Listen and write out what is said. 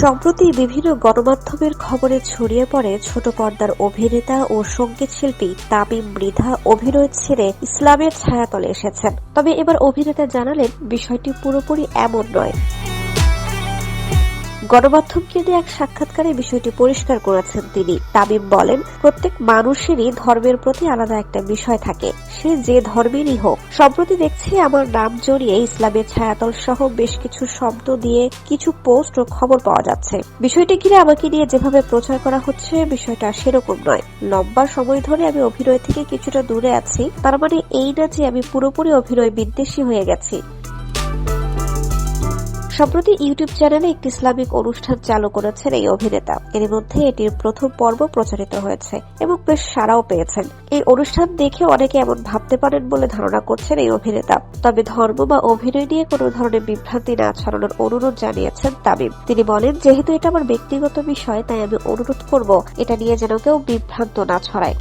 সম্প্রতি বিভিন্ন গণমাধ্যমের খবরে ছড়িয়ে পড়ে ছোট পর্দার অভিনেতা ও সংগীত শিল্পী তামিম মৃধা অভিনয় ছেড়ে ইসলামের ছায়াতলে এসেছেন। তবে এবার অভিনেতা জানালেন, বিষয়টি পুরোপুরি এমন নয়। গণমাধ্যমকে দিয়ে এক সাক্ষাৎকারে বিষয়টি পরিষ্কার করেছেন তিনি। তামিম বলেন, প্রত্যেক মানুষেরই ধর্মের প্রতি আলাদা একটা বিষয় থাকে। সে যে ধর্মেরই হোক। সম্প্রতি দেখছি আমার নাম জড়িয়ে ইসলামের ছায়াতল সহ বেশ কিছু শব্দ দিয়ে কিছু পোস্ট ও খবর পাওয়া যাচ্ছে। বিষয়টি ঘিরে আমাকে নিয়ে যেভাবে প্রচার করা হচ্ছে, বিষয়টা সেরকম নয়। লম্বা সময় ধরে আমি অভিনয় থেকে কিছুটা দূরে আছি। তার মানে এই না যে আমি পুরোপুরি অভিনয় বিদ্বেষী হয়ে গেছি। সম্প্রতি ইউটিউব চ্যানেলে একটি ইসলামিক অনুষ্ঠান চালু করেছেন এই অভিনেতা। এর মধ্যে এটির প্রথম পর্ব প্রচারিত হয়েছে এবং বেশ সাড়াও পেয়েছেন। এই অনুষ্ঠান দেখে অনেকে এমন ভাবতে পারেন বলে ধারণা করছেন এই অভিনেতা। তবে ধর্ম বা অভিনয় নিয়ে কোনো ধরনের বিভ্রান্তি না ছড়ানোর অনুরোধ জানিয়েছেন তামিম। তিনি বলেন, যেহেতু এটা আমার ব্যক্তিগত বিষয়, তাই আমি অনুরোধ করব এটা নিয়ে যেন কেউ বিভ্রান্ত না ছড়ায়।